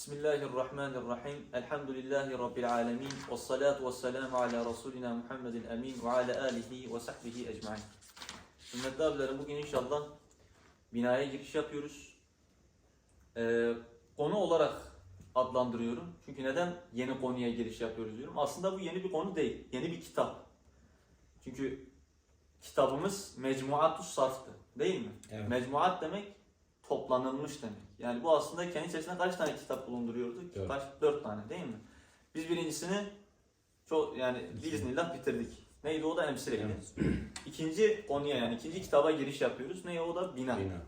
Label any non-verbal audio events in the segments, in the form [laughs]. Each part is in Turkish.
Bismillahirrahmanirrahim. Elhamdülillahi Rabbil alemin. Ve salatu ve selamu ala Resulina Muhammedin emin ve ala alihi ve sahbihi ecmain. Hürmetli abilerim bugün inşallah binaya giriş yapıyoruz. Ee, konu olarak adlandırıyorum. Çünkü neden yeni konuya giriş yapıyoruz diyorum. Aslında bu yeni bir konu değil. Yeni bir kitap. Çünkü kitabımız Mecmuatus Sarf'tı. Değil mi? Evet. Mecmuat demek toplanılmış demek. Yani bu aslında kendi içerisinde kaç tane kitap bulunduruyordu? Dört. Kaç? Dört tane değil mi? Biz birincisini çok yani biiznillah bitirdik. Neydi o da emsireydi. Evet. İkinci konuya yani ikinci kitaba giriş yapıyoruz. Ne o da bina. Bina.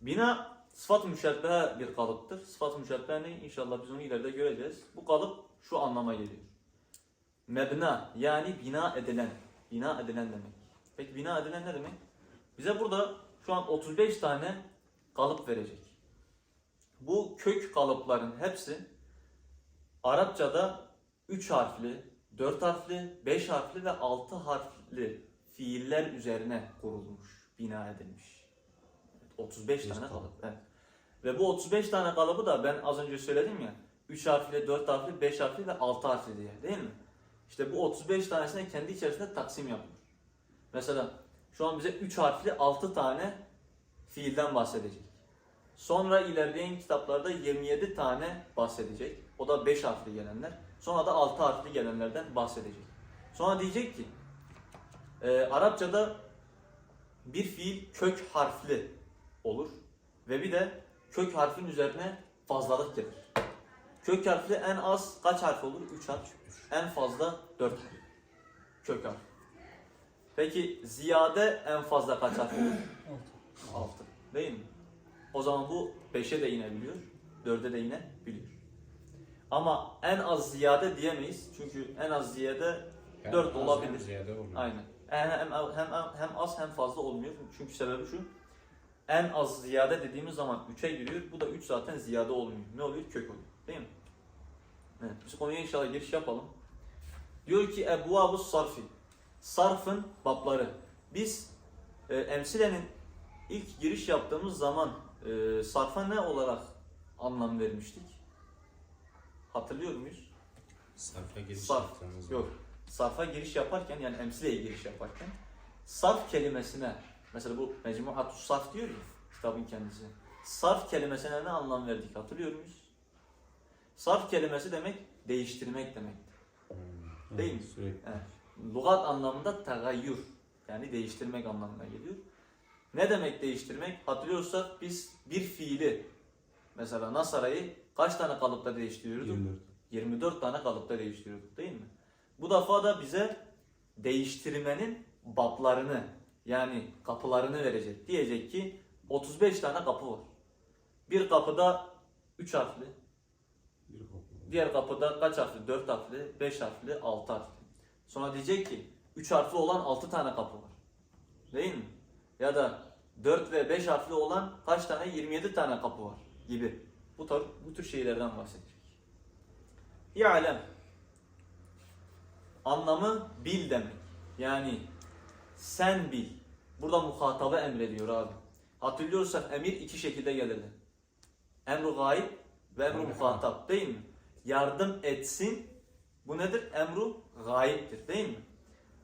Bina sıfat-ı müşebbehe bir kalıptır. Sıfat-ı müşebbehe ne? İnşallah biz onu ileride göreceğiz. Bu kalıp şu anlama geliyor. Mebna yani bina edilen. Bina edilen demek. Peki bina edilen ne demek? Bize burada şu an 35 tane kalıp verecek. Bu kök kalıpların hepsi Arapçada 3 harfli, 4 harfli, 5 harfli ve 6 harfli fiiller üzerine kurulmuş, bina edilmiş. 35 Bir tane kalıp. kalıp. Evet. Ve bu 35 tane kalıbı da ben az önce söyledim ya 3 harfli, 4 harfli, 5 harfli ve 6 harfli diye değil mi? İşte bu 35 tanesine kendi içerisinde taksim yapıyor. Mesela şu an bize 3 harfli 6 tane fiilden bahsedecek. Sonra ilerleyen kitaplarda 27 tane bahsedecek. O da 5 harfli gelenler. Sonra da 6 harfli gelenlerden bahsedecek. Sonra diyecek ki e, Arapçada bir fiil kök harfli olur ve bir de kök harfin üzerine fazlalık gelir. Kök harfli en az kaç harf olur? 3 harf. En fazla 4 harf. Kök harf. Peki ziyade en fazla kaç harf olur? 6. Değil mi? O zaman bu 5'e de inebiliyor, 4'e de inebiliyor. Ama en az ziyade diyemeyiz. Çünkü en az ziyade Hem Dört az hem olabilir. ziyade olmuyor. Aynen. Hem, hem, hem, hem az hem fazla olmuyor. Çünkü sebebi şu. En az ziyade dediğimiz zaman 3'e giriyor. Bu da 3 zaten ziyade olmuyor. Ne oluyor? Kök oluyor. Değil mi? Evet. Biz konuya inşallah giriş yapalım. Diyor ki Ebu Sarfi. Sarfın babları. Biz e, emsilenin ilk giriş yaptığımız zaman e, sarfa ne olarak anlam vermiştik? Hatırlıyor muyuz? Sarfa giriş Sarf. yaptığımız Yok. Sarfa giriş yaparken yani emsileye giriş yaparken sarf kelimesine mesela bu Mecmuatus Sarf diyor ya kitabın kendisi. Sarf kelimesine ne anlam verdik hatırlıyor muyuz? Sarf kelimesi demek değiştirmek demek. Hmm. Değil mi? Sürekli. Evet. Lugat anlamında tagayyür yani değiştirmek anlamına geliyor. Ne demek değiştirmek? Hatırlıyorsak biz bir fiili mesela Nasara'yı kaç tane kalıpta değiştiriyorduk? 24. 24 tane kalıpta değiştiriyorduk değil mi? Bu defa da bize değiştirmenin bablarını yani kapılarını verecek. Diyecek ki 35 tane kapı var. Bir kapıda 3 harfli, Bir kopma. diğer kapıda kaç harfli? 4 harfli, 5 harfli, 6 harfli. Sonra diyecek ki 3 harfli olan 6 tane kapı var. Değil mi? Ya da 4 ve 5 harfli olan kaç tane? 27 tane kapı var gibi. Bu tür, bu tür şeylerden bahsedecek. Ya'lem anlamı bil demek. Yani sen bil. Burada muhatabı emrediyor abi. Hatırlıyorsak emir iki şekilde gelirdi. Emru gayb ve emru muhatap değil mi? Yardım etsin. Bu nedir? Emru gayiptir değil mi?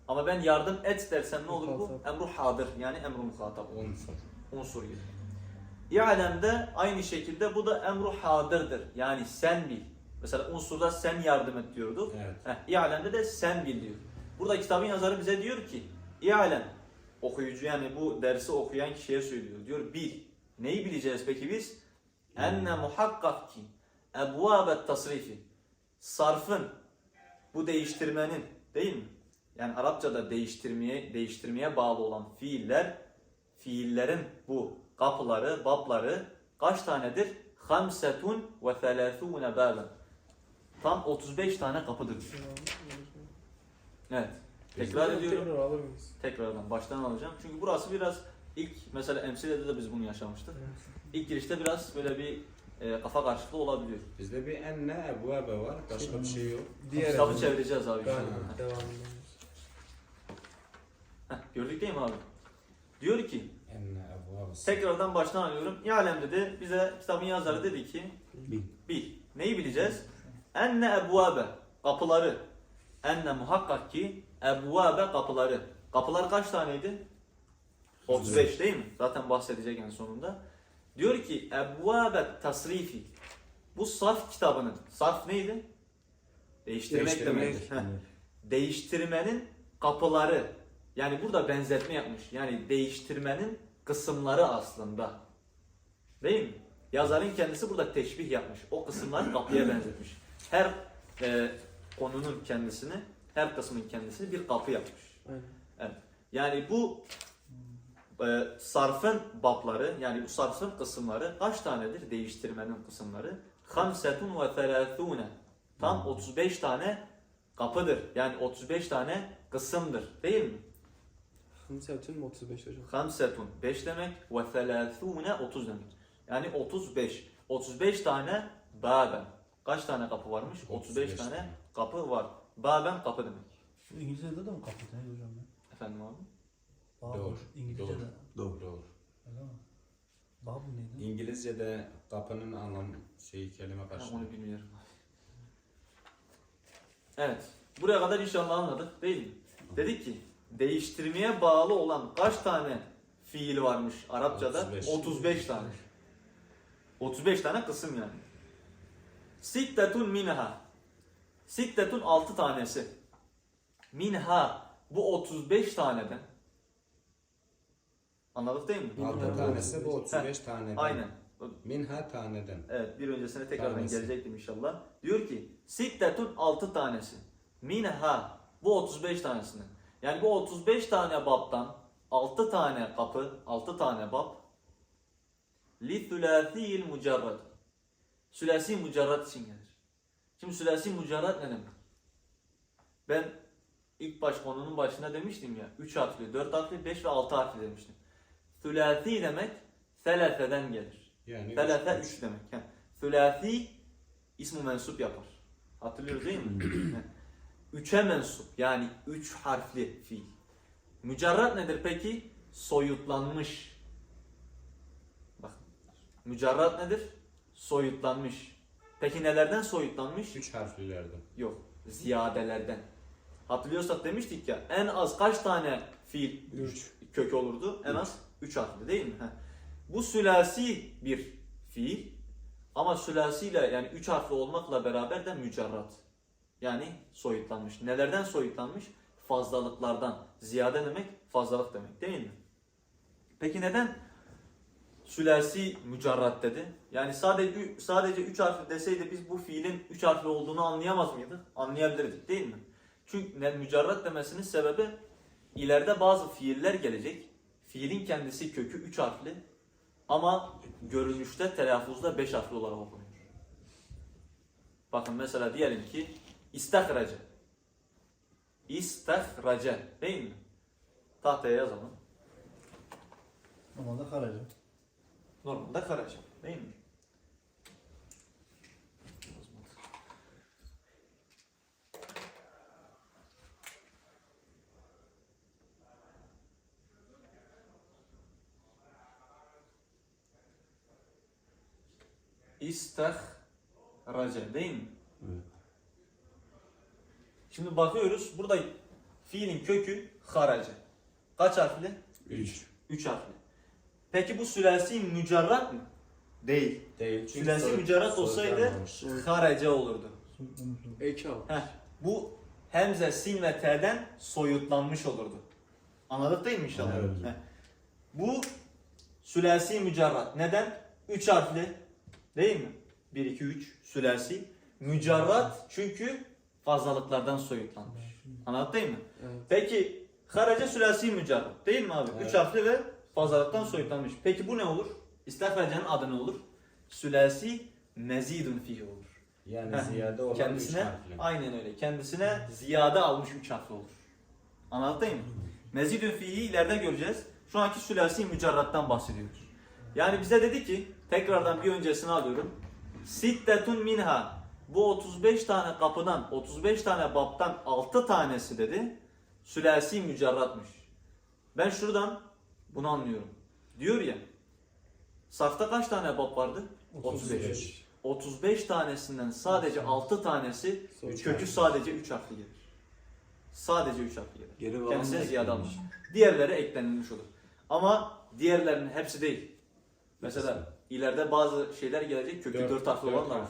Ama ben yardım et dersem ne olur bu? Emru hadır yani emru muhatap Unsur. unsur gibi. İ'lemde aynı şekilde bu da emru hadırdır. Yani sen bil. Mesela unsurda sen yardım et diyorduk. Evet. Heh, İ'lemde de sen bil diyor. Burada kitabın yazarı bize diyor ki İ'lem okuyucu yani bu dersi okuyan kişiye söylüyor. Diyor bil. Neyi bileceğiz peki biz? Enne muhakkak ki ebvâbet tasrifi sarfın bu değiştirmenin değil mi? Yani Arapçada değiştirmeye değiştirmeye bağlı olan fiiller fiillerin bu kapıları, babları kaç tanedir? Hamsetun ve selâthûne bâben. Tam 35 tane kapıdır. Evet. Tekrar ediyorum. Tekrardan baştan alacağım. Çünkü burası biraz ilk mesela emsilede de biz bunu yaşamıştık. İlk girişte biraz böyle bir e, kafa karışıklığı olabiliyor. Bizde bir enne Ebu Ebe var. Başka bir şey yok. Diğer Kitabı çevireceğiz abi Galiba inşallah. devamında. Heh, gördük değil mi abi? Diyor ki Tekrardan baştan alıyorum. Yalem dedi. Bize kitabın yazarı dedi ki Bil. bil. Neyi bileceğiz? Enne ebvabe kapıları. Enne muhakkak ki ebvabe kapıları. Kapılar kaç taneydi? 35 değil mi? Zaten bahsedecek en sonunda. Diyor ki ebvabe tasrifi. Bu sarf kitabının. Sarf neydi? Değiştirmek, Değiştirmek. demektir. Değiştirmenin kapıları. Yani burada benzetme yapmış. Yani değiştirmenin kısımları aslında. Değil mi? Yazarın kendisi burada teşbih yapmış. O kısımları kapıya benzetmiş. Her e, konunun kendisini, her kısmın kendisini bir kapı yapmış. Aynen. Evet. Yani bu e, sarfın babları, yani bu sarfın kısımları kaç tanedir? Değiştirmenin kısımları. Hamsetun ve telâthûne. Tam 35 tane kapıdır. Yani 35 tane kısımdır. Değil mi? Hımsetün 35 hocam. Hamsetun 5 demek ve telâthûne 30 demek. Yani 35. 35 tane baben. Kaç tane kapı varmış? 35, 35 tane kapı var. Baben kapı demek. Şu İngilizce'de de mi kapitayız hocam ya? Efendim abi? Babu. Doğru, İngilizce'de. Doğru. Doğru. Öyle mi? Neydi? İngilizce'de kapının anlam şeyi kelime karşılığı. onu bilmiyorum. Evet. Buraya kadar inşallah anladık değil mi? Dedik ki değiştirmeye bağlı olan kaç tane fiil varmış Arapçada? 35. 35 tane. 35 tane kısım yani. Sittetun minha. Sittetun 6 tanesi. Minha bu 35 taneden. Anladık değil mi? Altı tanesi bu 35 taneden. Aynen. Minha taneden. Evet bir öncesine tekrardan Tanesi. gelecektim inşallah. Diyor ki Sittetun 6 tanesi. Minha bu 35 tanesinden. Yani bu 35 tane babtan 6 tane kapı, 6 tane bab li thulathiyil mucarrad. Sülasi mucarrad için gelir. Şimdi sülasi mucarrad ne demek? Ben ilk baş konunun başında demiştim ya 3 harfli, 4 harfli, 5 ve 6 harfli demiştim. Thulathi demek selefeden gelir. Yani Telafe üç. 3 demek. Yani, Sülasi ismi mensup yapar. Hatırlıyoruz değil mi? [clears throat] Üçe mensup yani üç harfli fiil. Mücerrat nedir peki? Soyutlanmış. Bak. Mücerrat nedir? Soyutlanmış. Peki nelerden soyutlanmış? Üç harflilerden. Yok. Ziyadelerden. Hatırlıyorsak demiştik ya en az kaç tane fiil Üç. kök olurdu? En az 3 harfli değil mi? Heh. Bu sülasi bir fiil ama sülasiyle yani 3 harfli olmakla beraber de mücerrat. Yani soyutlanmış. Nelerden soyutlanmış? Fazlalıklardan. Ziyade demek fazlalık demek değil mi? Peki neden sülasi mücerrat dedi? Yani sadece sadece 3 harfli deseydi biz bu fiilin 3 harfli olduğunu anlayamaz mıydık? Anlayabilirdik değil mi? Çünkü mücerrat demesinin sebebi ileride bazı fiiller gelecek. Fiilin kendisi kökü 3 harfli ama görünüşte telaffuzda 5 harfli olarak okunuyor. Bakın mesela diyelim ki istahrace. İstahrace değil mi? Tahtaya yazalım. Normalde karaca. Normalde karaca değil mi? İstahrace değil mi? Evet. Şimdi bakıyoruz burada fiilin kökü harace. Kaç harfli? Üç. 3 harfli. Peki bu sülasi mücerrat mı? Değil. Değil. çünkü Sülasi mücerrat olsaydı harace olurdu. Eki bu hemze, sin ve t'den soyutlanmış olurdu. Anladık değil mi inşallah? Evet. Heh. Bu sülasi mücerrat. Neden? 3 harfli. Değil mi? 1, 2, 3 sülasi. Mücerrat çünkü fazlalıklardan soyutlanmış. Anladık değil mi? Evet. Peki harace sülasi mücerrat değil mi abi? 3 Evet. harfli ve fazlalıktan soyutlanmış. Peki bu ne olur? İstihracenin adı ne olur? Sülasi mezidun fihi olur. Yani Heh, ziyade olan Kendisine üç harfli. aynen öyle. Kendisine ziyade almış 3 harfli olur. Anladın mi? Mezidun fihi ileride göreceğiz. Şu anki sülasi mücerrattan bahsediyoruz. Yani bize dedi ki tekrardan bir öncesini alıyorum. Sittetun minha. Bu 35 tane kapıdan, 35 tane babtan 6 tanesi dedi. Sülasi mücerratmış. Ben şuradan bunu anlıyorum. Diyor ya. Safta kaç tane bab vardı? 35. 35 tanesinden sadece 6 tanesi kökü sadece 3 harfli gelir. Sadece 3 harfli gelir. Geri Kendisine ziyade almış. Diğerleri eklenilmiş olur. Ama diğerlerinin hepsi değil. Mesela ileride bazı şeyler gelecek kökü 4 harfli olan da var.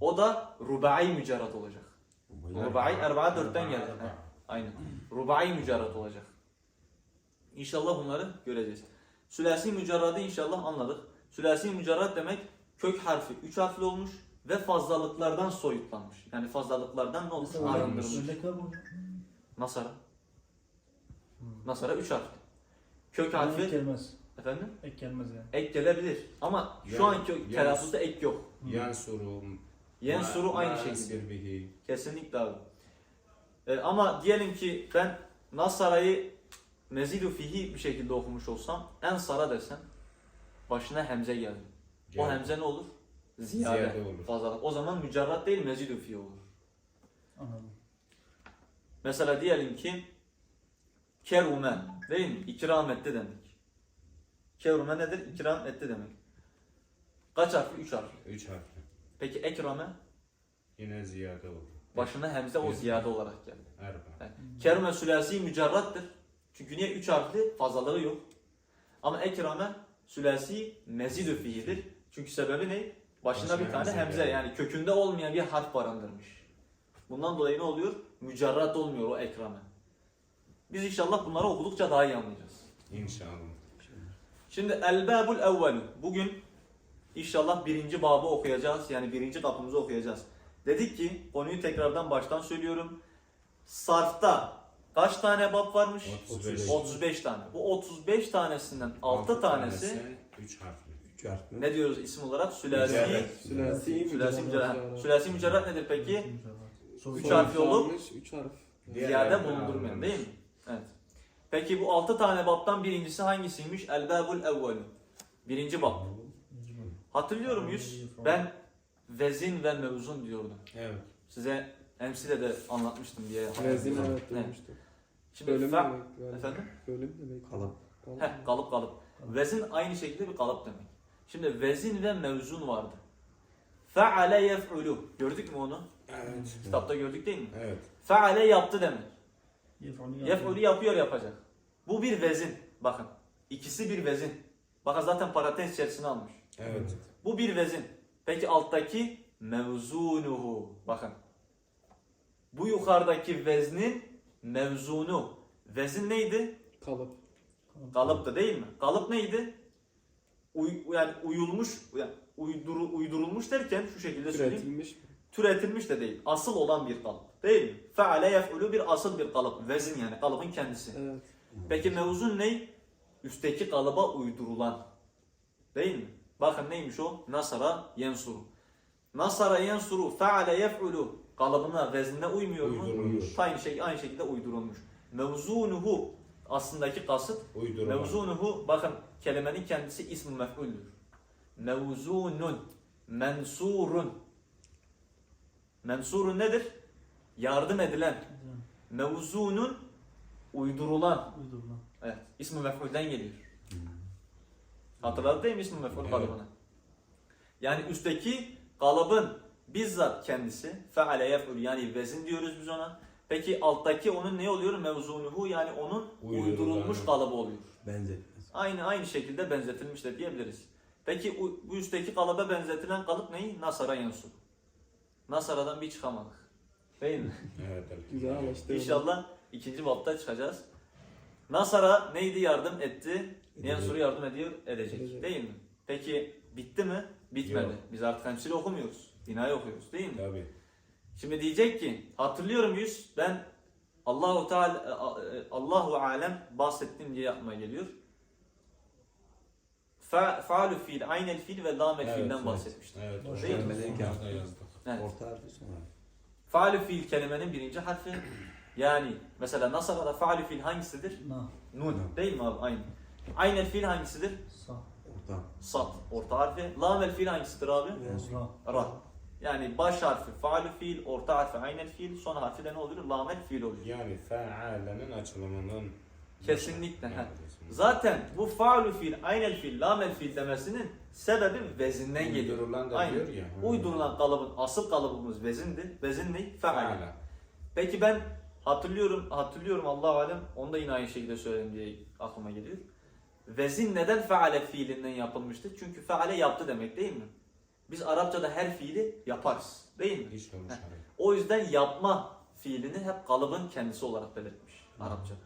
O da rubai mücerrat olacak. Rubai erba'a 4'ten gelir. He, Aynen. Rubai mücerrat olacak. İnşallah bunları göreceğiz. Sülasi mücerradı inşallah anladık. Sülasi mücerrat demek kök harfi 3 harfli olmuş ve fazlalıklardan soyutlanmış. Yani fazlalıklardan ne olmuş? Arındırılmış. var mı? Nasara. Nasara 3 harfli. Kök Ek harfi gelmez. efendim Ek gelmez yani. ek gelebilir ama şu Yani- anki yani- telaffuzda ek yok. Yansuru. Yen ma- suru aynı şekilde. Kesinlikle abi. E, ama diyelim ki ben Nasara'yı mezidu fihi bir şekilde okumuş olsam Ensara desem başına hemze geldi. O Geldi. hemze ne olur? Ziyade. Ziyade olur. Fazlalık. O zaman mücerrat değil mezidu fihi olur. Anladım. Mesela diyelim ki kerume değil mi? İkram etti demek. Kerume nedir? İkram etti demek. Kaç harfli? Üç harfli. Üç harfli. Peki ekrame Yine ziyade olur. başına hemze o ziyade olarak geldi. Erba. Kerme sülasi mücerrattır. Çünkü niye? Üç harfli fazlalığı yok. Ama ekrame sülasi mezidü fihidir. Çünkü sebebi ne? Başına Başına bir tane hemze hemze yani kökünde olmayan bir harf barındırmış. Bundan dolayı ne oluyor? Mücerrat olmuyor o ekrame. Biz inşallah bunları okudukça daha iyi anlayacağız. İnşallah. Şimdi el-babul evvelu. Bugün inşallah birinci babı okuyacağız. Yani birinci kapımızı okuyacağız. Dedik ki konuyu tekrardan baştan söylüyorum. Sarfta kaç tane bab varmış? 35. 35 tane. Bu 35 tanesinden 6 tanesi Üç harfli. Üç harfli. ne diyoruz isim olarak? Sülasi. Sülasi Sülasi mücerrat. Sülasi mücerrat nedir peki? Soru- Üç soru- harfli olup- Soyutlanmış, Üç harf. Ziyade bulundurmayan değil mi? Evet. Peki bu 6 tane babtan birincisi hangisiymiş? El-babul evvelu. Birinci bab. Hatırlıyorum muyuz? Ben vezin ve mevzun diyordum. Evet. Size emsile de anlatmıştım diye. Rezin evet duymuştum. Şimdi Bölüm fe- demek efendim? Bölüm demek. Kalıp. Kalıp. Heh, kalıp kalıp. Vezin aynı şekilde bir kalıp demek. Şimdi vezin ve mevzun vardı. Feale yef'ulu. Gördük mü onu? Evet. Kitapta gördük değil mi? Evet. Feale yaptı demek. Yef'ulu Yef'ulu yapıyor yapacak. Bu bir vezin. Bakın. İkisi bir vezin. Bakın zaten parantez içerisine almış. Evet. Bu bir vezin. Peki alttaki mevzunuhu. Bakın. Bu yukarıdaki veznin mevzunu. Vezin neydi? Kalıp. Kalıptı değil mi? Kalıp neydi? Uy, yani uyulmuş, yani uyduru, uydurulmuş derken şu şekilde söyleyeyim. Üretilmiş mi? Türetilmiş de değil. Asıl olan bir kalıp. Değil mi? Feale yef'ulu bir asıl bir kalıp. Vezin yani kalıbın kendisi. Evet. Peki mevzun ne? Üstteki kalıba uydurulan. Değil mi? Bakın neymiş o? Nasara yensuru. Nasara yensuru feale yef'ulu kalıbına, veznine uymuyor mu? Uydurulmuş. Aynı şey aynı şekilde uydurulmuş. Mevzunuhu aslındaki kasıt Uydurma. mevzunuhu bakın kelimenin kendisi ism mef'uldür. Mevzunun mensurun Mensurun nedir? Yardım edilen. Mevzunun uydurulan. Uydurulan. Evet. İsmi mef'ulden geliyor. Hatırladın değil mi ismi mef'ul Evet. kalıbını? Yani üstteki kalıbın bizzat kendisi feale yef'ul yani vezin diyoruz biz ona. Peki alttaki onun ne oluyor? Mevzunuhu yani onun Uydurulan. uydurulmuş kalıbı oluyor. Benzetmez. Aynı aynı şekilde benzetilmiş de diyebiliriz. Peki bu üstteki kalıba benzetilen kalıp neyi? Nasara yansur. Nasara'dan bir çıkamadık. Değil mi? [laughs] Evet. Güzel anlaştık. İnşallah ikinci bapta çıkacağız. Nasara neydi yardım etti? Yansur'u yardım ediyor, edecek. Edecek. Değil mi? Peki bitti mi? Bitmedi. Yok. Biz artık temsili okumuyoruz. Binayı okuyoruz değil mi? Tabii. Şimdi diyecek ki hatırlıyor muyuz? Ben Allahu Teala Allahu alem bahsettim diye aklıma geliyor. Fa, faalu fiil, aynel fiil ve lamel Evet, fiilden evet. bahsetmiştim. Evet. Boş Değil mi? Evet. Orta harfi sonra. Faalu fiil kelimenin birinci harfi. Yani mesela Nasara'da faalu fiil hangisidir? Na. Nun. Nun. Değil mi abi? Aynı. Aynel fiil hangisidir? Sa. Orta. Sat. Orta harfi. Lamel fiil hangisidir abi? Ra. Ra. Yani baş harfi faalu fiil, orta harfi aynel fiil, son harfi de ne oluyor? Lamel fiil oluyor. Yani fealenin açılımının Kesinlikle. He. Zaten bu faalu fiil, aynel fiil, lamel fiil demesinin sebebi vezinden geliyor. Uydurulan da diyor ya. ha. Uydurulan kalıbın, asıl kalıbımız vezindi. Vezin ne? Feale. Feale. Peki ben hatırlıyorum, hatırlıyorum Allah alem, onu da yine aynı şekilde söyledim diye aklıma geliyor. Vezin neden feale fiilinden yapılmıştı? Çünkü feale yaptı demek değil mi? Biz Arapçada her fiili yaparız değil mi? Hiç olmuş Heh. hareket. O yüzden yapma fiilini hep kalıbın kendisi olarak belirtmiş Arapçada.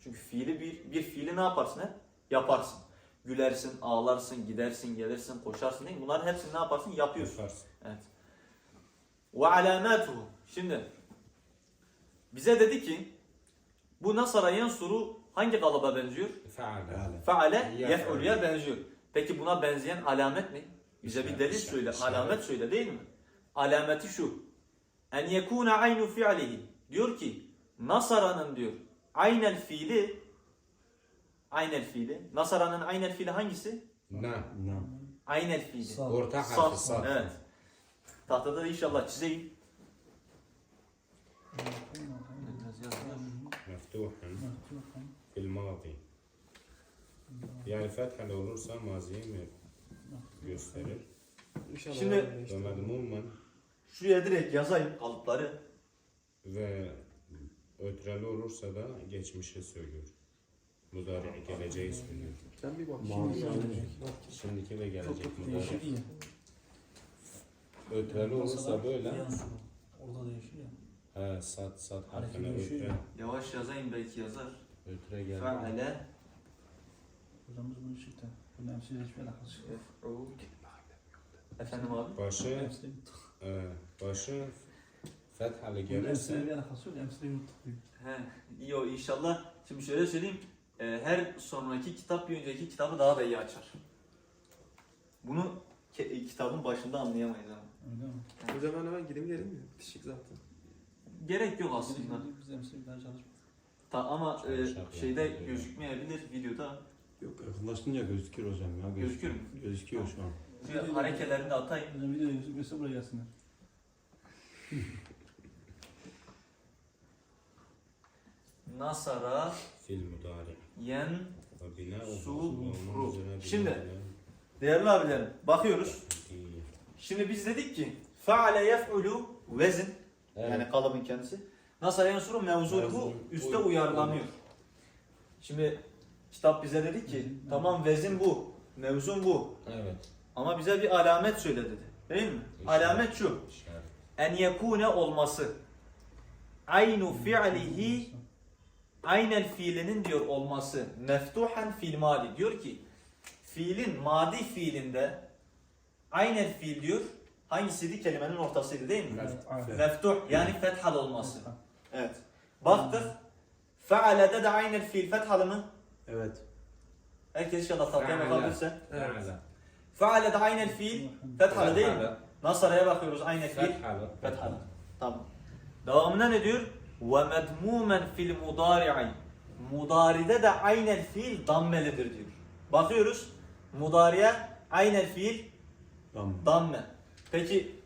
Çünkü fiili bir, bir fiili ne yaparsın hep? Yaparsın. Gülersin, ağlarsın, gidersin, gelirsin, koşarsın değil mi? Bunların hepsini ne yaparsın? Yapıyorsun. Yaparsın. Evet. Ve alamatuhu. Şimdi bize dedi ki bu nasara yansuru hangi kalıba benziyor? Feale. Feale Yef'ul. yef'ulya benziyor. Peki buna benzeyen alamet ne? Bize bir delil işaret, söyle, işaret. alamet söyle değil mi? Alameti şu. En yekuna aynu fi'lihi. Diyor ki Nasara'nın diyor aynel fiili aynel fiili. Nasara'nın aynel fiili hangisi? Na. Aynel fiili. Orta harfi saf. Evet. Tahtada da inşallah çizeyim. Meftuhun. Fil madi. Yani fethalı olursa maziyi mi gösterir? İnşallah Şimdi- öyle Ve medmumen Şuraya direkt yazayım kalıpları. ve ötreli olursa da geçmişi söylüyor. Mudari geleceği söylüyor. Sen bir bak. Şimdi Şimdiki ve gelecek mudari. değişir ya. Ötreli olursa böyle. Orada değişir ya. he, sat sat harfine değişiyor ötre, ya. Yavaş yazayım belki yazar. Ötre geldi. Fe'ale Hocamız bunu işitti. Bu nemsiz hiçbir alakası yok. Efendim abi? Başı, Nemsiz e, başı fethalı Bu nemsiz gelirse bir alakası yok. Nemsiz yuttuk. He, iyi o inşallah. Şimdi şöyle söyleyeyim. e, her sonraki kitap bir önceki kitabı daha da iyi açar. Bunu ke- kitabın başında anlayamayız ama. Öyle mi? Hocam ben hemen gideyim gelin mi? Bitişik zaten. Gerek yok aslında. Biz nemsiz bir daha çalışmıyoruz. Ta, ama e, şeyde yani. gözükmeyebilir videoda. Yok yakınlaşınca gözükür hocam ya. Gözükür mü? Gözüküyor şu an. Şöyle harekelerini de atayım. Hocam video gözükmüyorsa buraya gelsinler. [laughs] Nasara fil mudari. yen Ve bina Sufru. Şimdi- Değerli abilerim bakıyoruz. Şimdi biz dedik ki faale yef'ulu vezin yani kalıbın kendisi. Nasıl yansuru mevzuluhu Mevzu, üste uy- uyarlanıyor. Şimdi kitap bize dedi ki tamam vezin bu, mevzun bu. Evet. Ama bize bir alamet söyle dedi. Değil mi? İşaret. Alamet şu. İşaret. En yekune olması. Aynu fi'lihi aynel fiilinin diyor olması. Meftuhan fil madi. Diyor ki fiilin madi fiilinde aynel fiil diyor. Hangisiydi? Kelimenin ortasıydı değil mi? Meftuh yani fethal olması. Evet. Baktık. Fe'alede de aynel fiil fethalı mı? Evet. Herkes inşallah Fe'ale. bakabilirse. Fe'ale. Fe'alede aynel fiil fethalı değil mi? Nasara'ya bakıyoruz aynel fiil. Fethalı. Tamam. Devamında ne diyor? Ve medmumen fil mudari'i. Mudaride de aynel fiil dammelidir diyor. Bakıyoruz. Mudariye aynel fiil Tamam. damme. Peki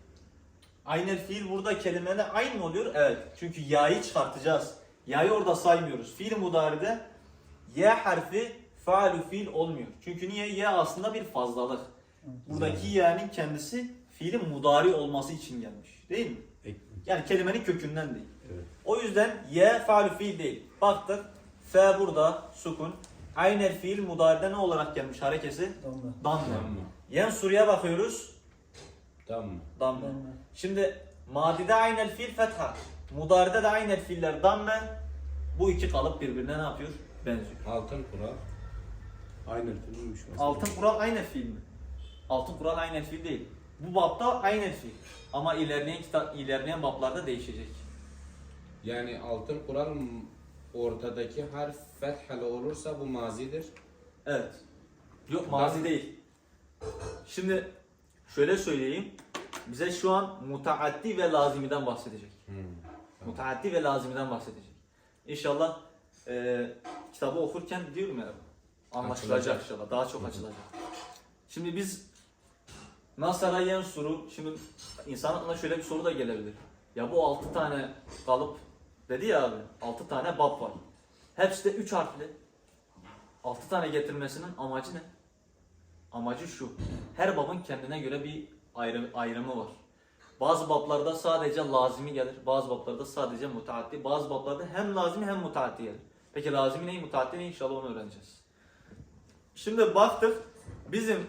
aynel fiil burada kelimene aynı mı oluyor? Evet. Çünkü ya'yı çıkartacağız. Ya'yı orada saymıyoruz. Fiil mudaride ya harfi faalu fiil olmuyor. Çünkü niye? Ya aslında bir fazlalık. Buradaki ya'nın kendisi fiilin mudari olması için gelmiş. Değil mi? Yani kelimenin kökünden değil. Evet. O yüzden ye faalu fiil değil. Baktık. F burada sukun. Aynel fiil mudaride ne olarak gelmiş harekesi? Damla. Damme. Damma. Yen surya bakıyoruz. Damma. Damme. Damla. Şimdi madide aynel fiil fetha. Mudaride de aynel fiiller damme. Bu iki kalıp birbirine ne yapıyor? Benziyor. Altın kural. Aynen filmmiş. Altın kural aynel fiil mi? Altın kural aynel fiil değil. Bu bapta aynel fiil. Ama ilerleyen kitap ilerleyen bablarda değişecek. Yani altın kural ortadaki harf fethalı olursa bu mazidir. Evet. Yok mazi değil. Şimdi şöyle söyleyeyim. Bize şu an mutaaddi ve lazimiden bahsedecek. Hmm. Mutaaddi ve lazimiden bahsedecek. İnşallah e, kitabı okurken diyorum ya anlaşılacak Açılacak. inşallah. Daha çok açılacak. Şimdi biz Nasara Yensuru şimdi insan aklına şöyle bir soru da gelebilir. Ya bu altı tane kalıp dedi ya abi altı tane bab var. Hepsi de 3 harfli. 6 tane getirmesinin amacı ne? Amacı şu. Her babın kendine göre bir ayrı, ayrımı var. Bazı bablarda sadece lazimi gelir. Bazı bablarda sadece mutaaddi. Bazı bablarda hem lazimi hem mutaaddi gelir. Peki lazimi ne, mutaaddi ne? İnşallah onu öğreneceğiz. Şimdi baktık. Bizim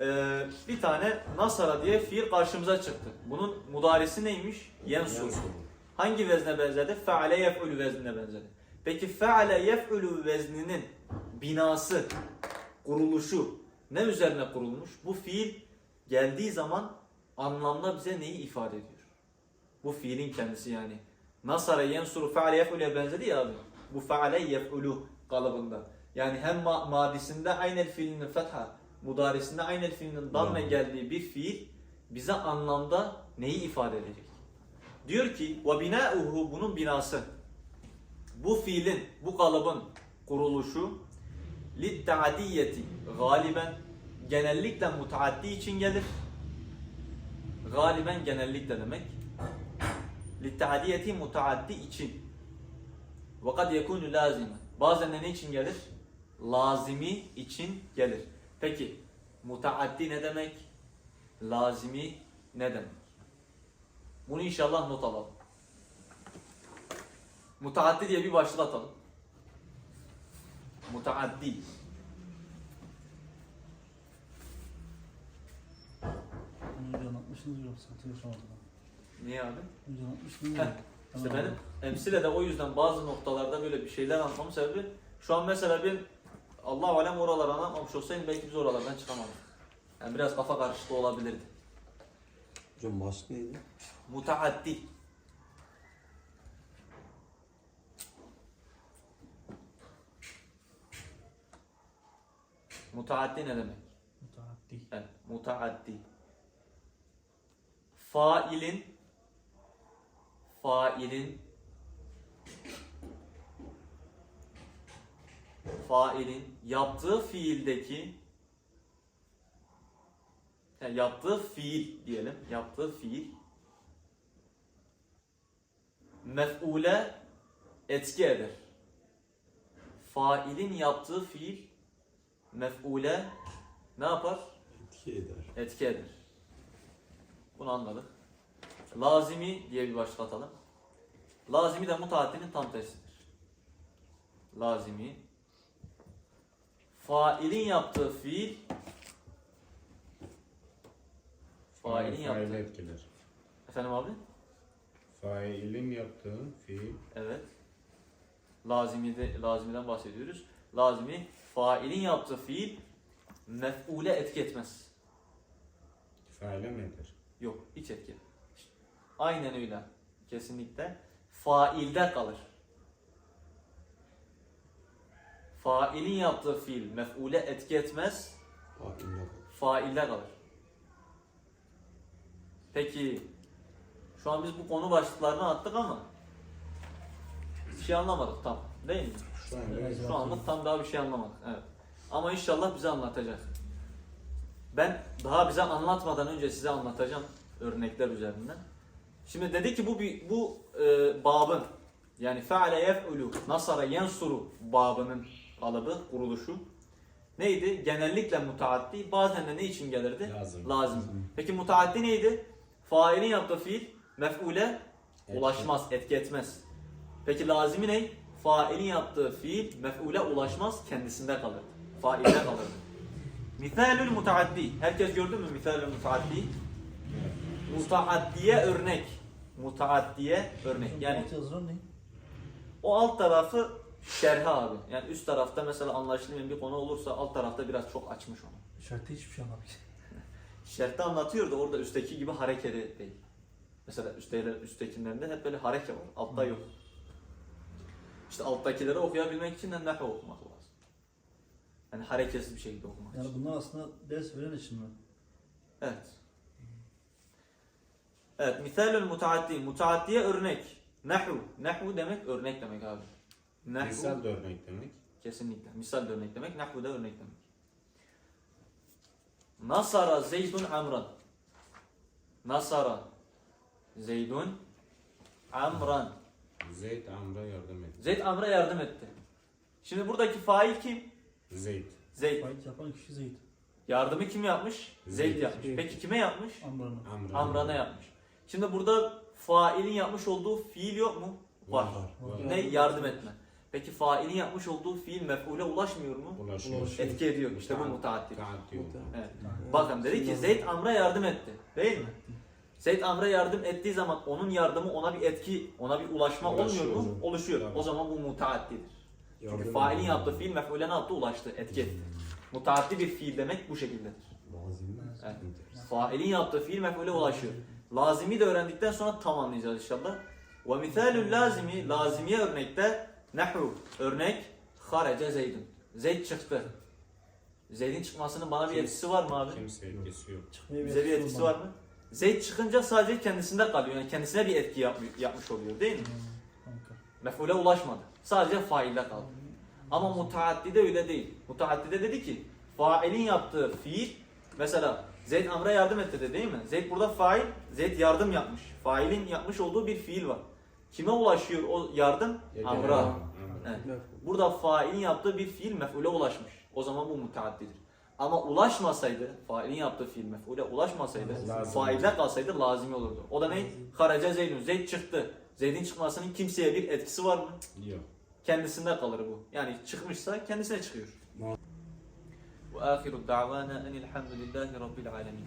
eee, bir tane nasara diye fiil karşımıza çıktı. Bunun mudaresi neymiş? Yensur. Hangi vezne benzedi? Feale yef'ülü veznine benzedi. Peki feale yef'ülü vezninin binası, kuruluşu ne üzerine kurulmuş? Bu fiil geldiği zaman anlamda bize neyi ifade ediyor? Bu fiilin kendisi yani. Nasara yensuru feale yef'ülü'ye benzedi ya abi. Bu feale yef'ülü kalıbında. Yani hem ma- madisinde aynel fiilinin fetha, mudarisinde aynel fiilinin damme geldiği bir fiil bize anlamda neyi ifade edecek? Diyor ki ve binauhu bunun binası. Bu fiilin, bu kalıbın kuruluşu litta'diyeti galiben genellikle mutaaddi için gelir. Galiben genellikle demek. Litta'diyeti mutaaddi için. Ve kad yekunu lazime. Bazen de ne için gelir? Lazimi için gelir. Peki mutaaddi ne demek? Lazimi ne demek? Bunu inşallah not alalım. Mutaaddi diye bir başlık atalım. Mutaaddi. Anlatmışsınız yok sıkıntı yaşamadım. Niye abi? Önce anlatmıştınız Heh, ya. İşte Tamam. benim emsile de o yüzden bazı noktalarda böyle bir şeyler anlatmamın sebebi şu an mesela ben Allah alem oraları anlatmamış olsaydım belki biz oralardan çıkamadık. Yani biraz kafa karışıklığı olabilirdi. Hocam başlık neydi? Mutaaddi. Mutaaddi ne demek? Mutaaddi. Evet, mutaaddi. Failin failin failin yaptığı fiildeki yani yaptığı fiil diyelim. Yaptığı fiil mef'ule etki eder. Failin yaptığı fiil mef'ule ne yapar? Etki eder. etki eder. Bunu anladık. Lazimi diye bir başlık atalım. Lazimi de mutaaddinin tam tersidir. Lazimi failin yaptığı fiil failin Faile yaptığı etkiler. efendim abi Failin yaptığı fiil evet lazimi de lazimiden bahsediyoruz. Lazimi failin yaptığı fiil mef'ule etki etmez. faile mi eder? Yok, hiç etki. Aynen öyle. Kesinlikle. Failde kalır. Failin yaptığı fiil mef'ule etki etmez, failde kalır. Peki, şu an biz bu konu başlıklarını attık ama bir şey anlamadık tam. Değil mi? Şu an Evet. Şu anlık tam daha bir şey anlamadık. Evet. Ama inşallah bize anlatacak. Ben daha bize anlatmadan önce size anlatacağım örnekler üzerinden. Şimdi dedi ki bu bir bu e, babın yani feale yef'ulu nasara yensuru babının kalıbı kuruluşu neydi? Genellikle mutaaddi bazen de ne için gelirdi? Lazım. Lazım. Peki mutaaddi neydi? Failin yaptığı fiil mef'ule ulaşmaz, etki etmez. Peki lazimi ne? Failin yaptığı fiil mef'ule ulaşmaz, kendisinde kalır. Failde kalır. Misalül mutaaddi. Herkes gördü mü misalül mutaaddi? Mutaaddiye örnek. Mutaaddiye örnek. Yani o alt tarafı şerhi abi. Yani üst tarafta mesela anlaşılmayan bir konu olursa alt tarafta biraz çok açmış onu. İşarette hiçbir şey anlamadım. [laughs] Şerhte anlatıyor da orada üstteki gibi hareketi değil. Mesela üstte, üsttekilerinde hep böyle hareket var. Altta yok. İşte alttakileri okuyabilmek için de nahu okumak lazım. Yani hareketsiz bir şekilde okumak Yani için. bunlar aslında ders veren için mi? Evet. Evet, misalül mutaaddi. Mutaaddiye örnek. Nahu. Nahu demek örnek demek abi. Nahu. Misal de örnek demek. Kesinlikle. Misal de örnek demek. Nahu da örnek demek. Nasara Zeydun Amran. Nasara Zeydun Amran. Zeyd Amr'a yardım et. Zeyd Amr'a yardım etti. Şimdi buradaki fail kim? Zeyd. Zeyd. Faiz yapan kişi Zeyd. Yardımı kim yapmış? Zeyd Zeyd. yapmış. Peki kime yapmış? Amran'a. Amr'a. Amran'a yapmış. Şimdi burada failin yapmış olduğu fiil yok mu? Var. Var. Ne? Yardım etme. Peki failin yapmış olduğu fiil mef'ule ulaşmıyor mu? Ulaşıyor. Ulaşıyor. Etki ediyor. İşte bu mutaaddi. Evet. Bakın dedi ki Zeyd Amr'a yardım etti. Değil mi? Zeyd Amr'a yardım ettiği zaman onun yardımı ona bir etki, ona bir ulaşma Ulaşıyor. olmuyor mu? Oluşuyor. O zaman bu mutaaddidir. Çünkü failin yaptığı fiil mef'ule ne yaptı? Ulaştı, etki etti. Mutaaddi bir fiil demek bu şekildedir. Evet. Failin yaptığı fiil mef'ule ulaşıyor. Lazimi de öğrendikten sonra tam anlayacağız inşallah. Ve misalül lazimi, lazimiye örnekte nehu, örnek harece Zeydun. Zeyd çıktı. Zeyd'in çıkmasının bana bir etkisi var mı abi? Kimse etkisi yok. Bize bir etkisi var mı? Zeyd çıkınca sadece kendisinde kalıyor. Yani kendisine bir etki yapmış, yapmış oluyor değil mi? Mef'ule ulaşmadı. Sadece failde kaldı. Ama mutaaddide öyle değil. Mutaaddide dedi ki failin yaptığı fiil mesela Zeyd Amr'a yardım etti de değil mi? Zeyd burada fail, Zeyd yardım yapmış. Failin yapmış olduğu bir fiil var. Kime ulaşıyor o yardım? Amr'a. Evet. Burada failin yaptığı bir fiil mef'ule ulaşmış. O zaman bu mutaaddidir. Ama ulaşmasaydı, failin yaptığı fiil mef'ule ulaşmasaydı, Lazım. failde kalsaydı lazimi olurdu. O da ne? Haraca Zeydun. Zeyd çıktı. Zeyd'in çıkmasının kimseye bir etkisi var mı? Yok. Kendisinde kalır bu. Yani çıkmışsa kendisine çıkıyor. Ve ahiru da'vana enilhamdülillahi rabbil alemin.